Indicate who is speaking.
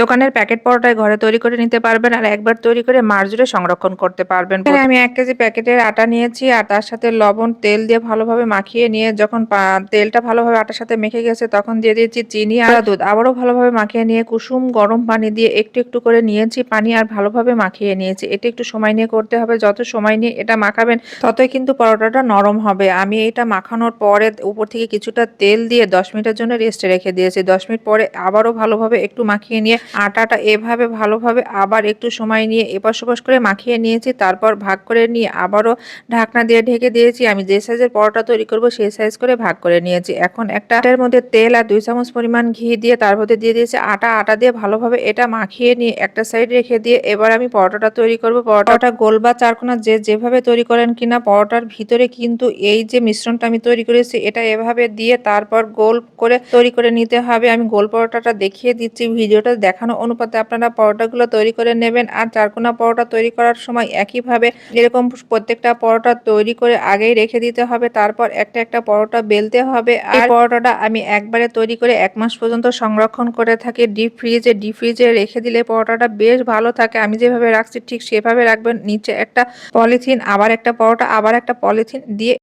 Speaker 1: দোকানের প্যাকেট পরোটায় ঘরে তৈরি করে নিতে পারবেন আর একবার তৈরি করে মাস জুড়ে সংরক্ষণ করতে পারবেন। আমি এক কেজি প্যাকেটের আটা নিয়েছি আর তার সাথে লবণ তেল দিয়ে ভালোভাবে মাখিয়ে নিয়ে যখন তেলটা ভালোভাবে আটার সাথে মেখে গেছে তখন দিয়ে দিয়েছি চিনি আর দুধ। আবারও ভালোভাবে মাখিয়ে নিয়ে কুসুম গরম পানি দিয়ে একটু একটু করে নিয়েছি পানি আর ভালোভাবে মাখিয়ে নিয়েছি। এটা একটু সময় নিয়ে করতে হবে যত সময় নিয়ে এটা মাখাবেন ততই কিন্তু পরোটাটা নরম হবে। আমি এটা মাখানোর পরে উপর থেকে কিছুটা তেল দিয়ে দশ মিনিটের জন্য রেস্টে রেখে দিয়েছি। দশ মিনিট পরে আবারও ভালোভাবে একটু মাখিয়ে নিয়ে আটাটা এভাবে ভালোভাবে আবার একটু সময় নিয়ে এপাশ ওপাশ করে মাখিয়ে নিয়েছি, তারপর ভাগ করে নিয়ে আবারও ঢাকনা দিয়ে ঢেকে দিয়েছি। আমি যে সাইজের পরোটা তৈরি করব সেই সাইজ করে ভাগ করে নিয়েছি। এখন একটা এটার মধ্যে তেল আর দুই চামচ পরিমাণ ঘি দিয়ে তার মধ্যে দিয়ে দিয়েছি আটা। আটা দিয়ে ভালোভাবে এটা মাখিয়ে নিয়ে একটা সাইড রেখে দিয়ে এবার আমি পরোটাটা তৈরি করব। পরোটাটা গোল বা চারকোনা যে যেভাবে তৈরি করেন কিনা, পরোটার ভিতরে কিন্তু এই যে মিশ্রণটা আমি তৈরি করেছি, এটা এভাবে দিয়ে তারপর গোল করে তৈরি করে নিতে হবে। আমি গোল পরোটাটা দেখিয়ে দিচ্ছি, ভিডিওটা দেখানো অনুপাতে আপনারা পরোটাগুলো তৈরি করে নেবেন আর চারকোনা পরোটা তৈরি করার সময় একইভাবে এরকম প্রত্যেকটা পরোটা তৈরি করে আগেই রেখে দিতে হবে। তারপর একটা একটা পরোটা বেলতে হবে। আর পরোটাটা আমি একবারে তৈরি করে এক মাস পর্যন্ত সংরক্ষণ করে থাকি। ডিপ ফ্রিজে ডিপ ফ্রিজে রেখে দিলে পরোটাটা বেশ ভালো থাকে। আমি যেভাবে রাখছি ঠিক সেভাবে রাখবেন। নিচে একটা পলিথিন, আবার একটা পরোটা, আবার একটা পলিথিন দিয়ে